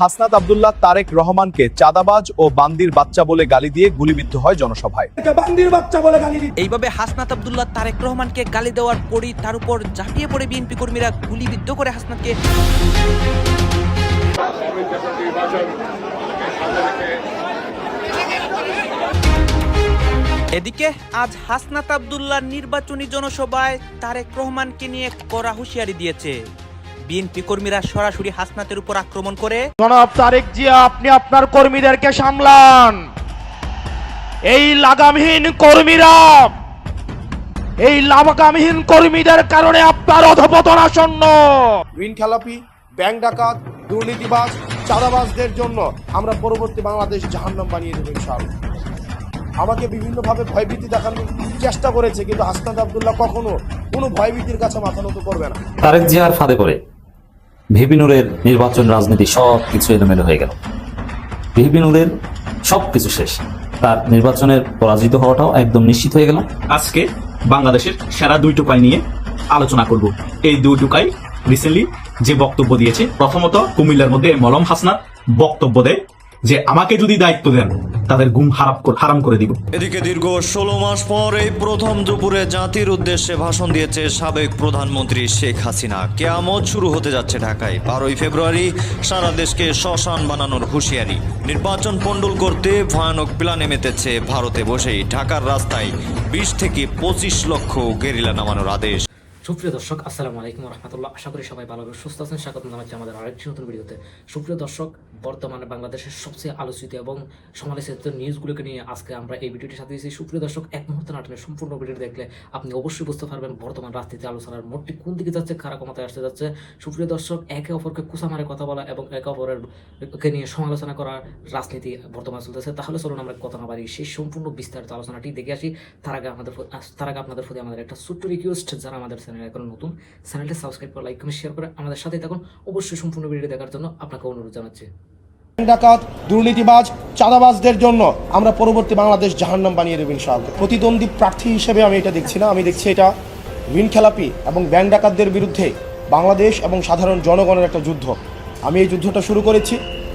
হাসনাত আব্দুল্লাহ তারেক রহমানকে চাঁদাবাজ ও বান্দির বাচ্চা বলে গালি দিয়ে গুলিবিদ্ধ হয় জনসভায়। বান্দির বাচ্চা বলে গালি দিচ্ছে। এইভাবে হাসনাত আব্দুল্লাহ তারেক রহমানকে গালি দেওয়ার পরই তার উপর ঝাঁপিয়ে পড়ে বিএনপি কর্মীরা গুলিবিদ্ধ করে হাসনাতকে। এদিকে আজ হাসনাত আব্দুল্লাহ নির্বাচনী জনসভায় তারেক রহমানকে নিয়ে কড়া হুঁশিয়ারি দিয়েছে। বিএনপি কর্মীরা সরাসরি হাসনাতের উপর আক্রমণ করে। জনাব তারেক জিয়া আপনি আপনার কর্মীদেরকে সামলান। এই লাগামহীন কর্মীরা এই লাগামহীন কর্মীদের কারণে আপনার অধপতন আসন্ন। ঋণ খেলাপি ব্যাংক ডাকাত দুর্নীতিবাজ চাঁদাবাজদের জন্য আমরা পরবর্তী বাংলাদেশ জাহান্নাম বানিয়ে দেবো ইনশাআল্লাহ। আমাকে বিভিন্নভাবে ভয়ভীতি দেখানোর চেষ্টা করেছে কিন্তু হাসনাত আবদুল্লাহ কখনো কোনো ভয়ভীতির কাছে মাথা নত করবে না। তারেক জিয়ার ফাঁদে পড়ে ভিপিনুরের নির্বাচন রাজনীতি সব কিছু এলোমেলো হয়ে গেল। ভিপিনুরের সব কিছু শেষ। তার নির্বাচনের পরাজিত হওয়াটাও একদম নিশ্চিত হয়ে গেল। আজকে বাংলাদেশের সেরা দুই টোকাই নিয়ে আলোচনা করব। এই দুই টোকাই রিসেন্টলি যে বক্তব্য দিয়েছে প্রথমত কুমিল্লার মধ্যে মলম হাসনাত বক্তব্য দেয় যে আমাকে যদি দায়িত্ব দেন, তাদের গুম হারাপ হারাম করে দিব। এদিকে দীর্ঘ ষোলো মাস পর এই প্রথম দুপুরে জাতির উদ্দেশ্যে ভাষণ দিয়েছে সাবেক প্রধানমন্ত্রী শেখ হাসিনা। কেয়ামত শুরু হতে যাচ্ছে ঢাকায়। বারোই ফেব্রুয়ারি সারা দেশকে শ্মশান বানানোর হুঁশিয়ারি। নির্বাচন পণ্ডুল করতে ভয়ানক প্ল্যানে মেতেছে ভারতে বসেই। ঢাকার রাস্তায় বিশ থেকে পঁচিশ লক্ষ গেরিলা নামানোর আদেশ। সুপ্রিয় দর্শক, আসসালামু আলাইকুম রহমতুল্লাহ আশা করি সবাই ভালো সুস্থ আছেন। স্বাগত জানাচ্ছি আমাদের আরেকটি নতুন ভিডিওতে। সুপ্রিয় দর্শক, বর্তমানে বাংলাদেশের সবচেয়ে আলোচিত এবং সমালোচিত নিউজগুলোকে নিয়ে আজকে আমরা এই ভিডিওটি সাথে দিয়েছি সুপ্রিয় দর্শক, এক মুহূর্তে নাটনের সম্পূর্ণ ভিডিও দেখলে আপনি অবশ্যই বুঝতে পারবেন বর্তমান রাজনীতি আলোচনার মোটটি কোন দিকে যাচ্ছে, কারা ক্ষমতায় আসতে যাচ্ছে। সুপ্রিয় দর্শক, একে অপরকে কুসা মারে কথা বলা এবং একে অপরের কে নিয়ে সমালোচনা করা রাজনীতি বর্তমানে চলতেছে। তাহলে চলুন আমরা কথা না বাড়ি সেই সম্পূর্ণ বিস্তারিত আলোচনাটি দেখে আসি। তার আগে আমাদের প্র- তার আগে আপনাদের প্রতি আমাদের একটা ছোট্ট রিকোয়েস্ট যারা আমাদের চ্যানেল এখন নতুন, চ্যানেলটি সাবস্ক্রাইব করে লাইক কমেন্ট শেয়ার করে আমাদের সাথে থাকুন। অবশ্যই সম্পূর্ণ ভিডিও দেখার জন্য আপনাকে অনুরোধ জানাচ্ছি। ডাকাত, দুর্নীতিবাজ, চাঁদাবাজদের জন্য আমরা পরবর্তী বাংলাদেশ জাহান্নাম বানিয়ে দেবো ইনশাআল্লাহ। প্রতিদ্বন্দ্বী প্রার্থী হিসেবে আমি এটা দেখছি না। আমি দেখছি এটা ঋণ খেলাপি এবং ব্যাংক ডাকাতদের বিরুদ্ধে বাংলাদেশ এবং সাধারণ জনগণের একটা যুদ্ধ। আমি এই যুদ্ধটা শুরু করেছি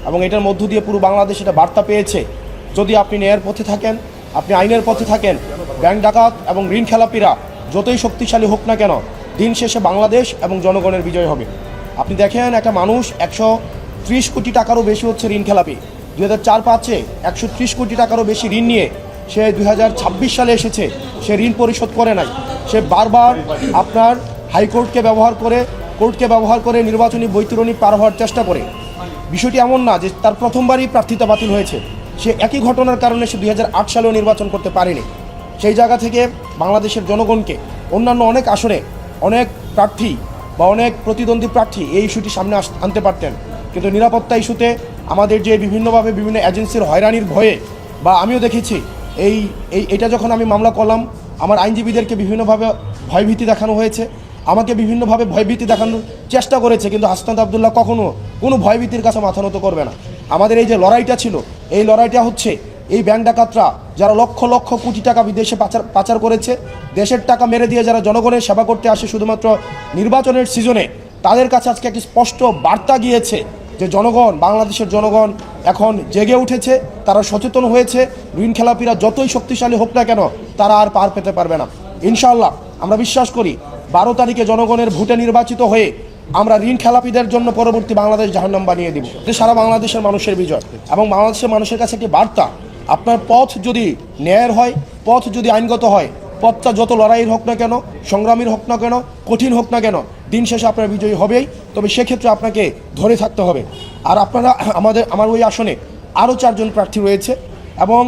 এবং এটার মধ্য দিয়ে পুরো বাংলাদেশ এটা বার্তা পেয়েছে। যদি আপনি ন্যায়ের পথে থাকেন, আপনি আইনের পথে থাকেন, ব্যাংক ডাকাত এবং ঋণ খেলাপিরা যতই শক্তিশালী হোক না কেন, দিন শেষে বাংলাদেশ এবং জনগণের বিজয় হবে। আপনি দেখেন একটা মানুষ একশো ত্রিশ কোটি টাকারও বেশি হচ্ছে ঋণ খেলাপি। দুই হাজার চার পাঁচে একশো ত্রিশ কোটি টাকারও বেশি ঋণ নিয়ে সে দুই হাজার ছাব্বিশ সালে এসেছে, সে ঋণ পরিশোধ করে নাই। সে বারবার আপনার হাইকোর্টকে ব্যবহার করে, কোর্টকে ব্যবহার করে নির্বাচনী বৈতরণী পার হওয়ার চেষ্টা করে। বিষয়টি এমন না যে তার প্রথমবারই প্রার্থিতা বাতিল হয়েছে। সে একই ঘটনার কারণে সে দুই হাজার আট সালেও নির্বাচন করতে পারেনি। সেই জায়গা থেকে বাংলাদেশের জনগণকে অন্যান্য অনেক আসনে অনেক প্রার্থী বা অনেক প্রতিদ্বন্দ্বী প্রার্থী এই ইস্যুটি সামনে আনতে পারতেন। কিন্তু নিরাপত্তা ইস্যুতে আমাদের যে বিভিন্নভাবে বিভিন্ন এজেন্সির হয়রানির ভয়ে বা আমিও দেখেছি, এই এই, এটা যখন আমি মামলা করলাম, আমার আইনজীবীদেরকে বিভিন্নভাবে ভয়ভীতি দেখানো হয়েছে, আমাকে বিভিন্নভাবে ভয়ভীতি দেখানোর চেষ্টা করেছে, কিন্তু হাসনাত আবদুল্লাহ কখনও কোনো ভয়ভীতির কাছে মাথা নত করবে না। আমাদের এই যে লড়াইটা ছিল, এই লড়াইটা হচ্ছে এই ব্যাংক ডাকাতরা যারা লক্ষ লক্ষ কোটি টাকা বিদেশে পাচার পাচার করেছে, দেশের টাকা মেরে দিয়ে যারা জনগণের সেবা করতে আসে শুধুমাত্র নির্বাচনের সিজনে, তাদের কাছে আজকে একটি স্পষ্ট বার্তা গিয়েছে যে জনগণ, বাংলাদেশের জনগণ এখন জেগে উঠেছে, তারা সচেতন হয়েছে, ঋণ খেলাপিরা যতই শক্তিশালী হোক না কেন, তারা আর পার পেতে পারবে না। ইনশাল্লাহ আমরা বিশ্বাস করি, বারো তারিখে জনগণের ভোটে নির্বাচিত হয়ে আমরা ঋণ খেলাপিদের জন্য পরবর্তী বাংলাদেশ জাহান্নাম বানিয়ে দিব। সারা বাংলাদেশের মানুষের বিজয় এবং বাংলাদেশের মানুষের কাছে একটি বার্তা আপনার পথ যদি ন্যায়ের হয়, পথ যদি আইনগত হয়, পথটা যত লড়াইয়ের হোক না কেন, সংগ্রামীর হোক না কেন, কঠিন হোক না কেন, দিন শেষে আপনার বিজয়ী হবেই। তবে সেক্ষেত্রে আপনাকে ধরে থাকতে হবে। আর আপনারা, আমাদের, আমার ওই আসনে আরও চারজন প্রার্থী রয়েছে এবং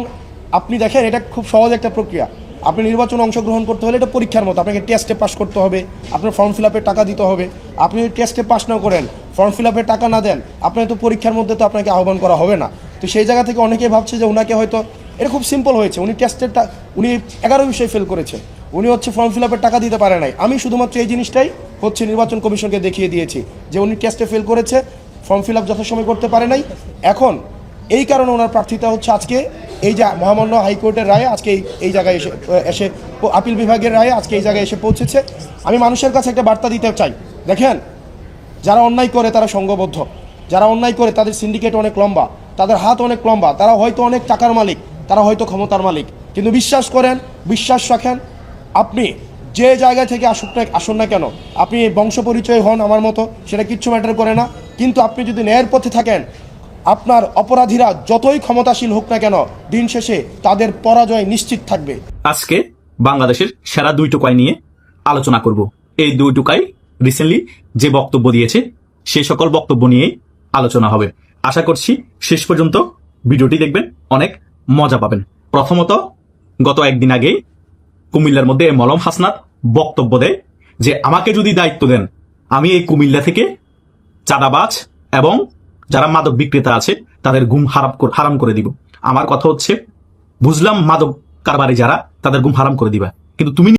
আপনি দেখেন, এটা খুব সহজ একটা প্রক্রিয়া। আপনি নির্বাচনে অংশগ্রহণ করতে হলে এটা পরীক্ষার মতো। আপনাকে টেস্টে পাস করতে হবে, আপনার ফর্ম ফিল টাকা দিতে হবে। আপনি টেস্টে পাস না করেন, ফর্ম ফিল টাকা না দেন, আপনার তো পরীক্ষার মধ্যে তো আপনাকে আহ্বান করা হবে না। তো সেই জায়গা থেকে অনেকেই ভাবছে যে ওনাকে হয়তো, এটা খুব সিম্পল হয়েছে, উনি টেস্টের উনি এগারো বিষয় ফেল করেছে। উনি হচ্ছে ফর্ম ফিল আপের টাকা দিতে পারে নাই। আমি শুধুমাত্র এই জিনিসটাই হচ্ছে নির্বাচন কমিশনকে দেখিয়ে দিয়েছি যে উনি টেস্টে ফেল করেছে ফর্ম ফিল আপ যথাসময় করতে পারে নাই। এখন এই কারণে ওনার প্রার্থিতা হচ্ছে আজকে এই যে মহামান্য হাইকোর্টের রায়ে আজকে এই- জায়গায় এসে এসে, আপিল বিভাগের রায়ে আজকে এই জায়গায় এসে পৌঁছেছে। আমি মানুষের কাছে একটা বার্তা দিতে চাই। দেখেন, যারা অন্যায় করে তারা সঙ্গবদ্ধ। যারা অন্যায় করে তাদের সিন্ডিকেট অনেক লম্বা। তাদের হাত অনেক লম্বা, তারা হয়তো অনেক টাকার মালিক, তারা হয়তো ক্ষমতার মালিক। কিন্তু বিশ্বাস করেন, বিশ্বাস রাখেন, আপনি যে জায়গা থেকে আসুক না, আসুন না কেন, আপনি বংশ পরিচয় হন আমার মতো, সেটা কিচ্ছু ম্যাটার করে না। কিন্তু আপনি যদি ন্যায়ের পথে থাকেন, আপনার অপরাধীরা যতই ক্ষমতাশীল হোক না কেন, দিন শেষে তাদের পরাজয় নিশ্চিত থাকবে। আজকে বাংলাদেশের সেরা দুই টোকাই নিয়ে আলোচনা করব। এই দুই টোকাই রিসেন্টলি যে বক্তব্য দিয়েছে, সে সকল বক্তব্য নিয়ে আলোচনা হবে। আশা করছি শেষ পর্যন্ত ভিডিওটি দেখবেন, অনেক মজা পাবেন। প্রথমত, গত একদিন আগেই কুমিল্লার মধ্যে মলম হাসনাত বক্তব্য দেয় যে, আমাকে যদি দায়িত্ব দেন, আমি এই কুমিল্লা থেকে চাঁদাবাজ এবং যারা মাদক বিক্রেতা আছে, তাদের ঘুম হারাম হারাম করে দিব। আমার কথা হচ্ছে, বুঝলাম মাদক কারবারি যারা, তাদের ঘুম হারাম করে দিবা। কিন্তু তুমি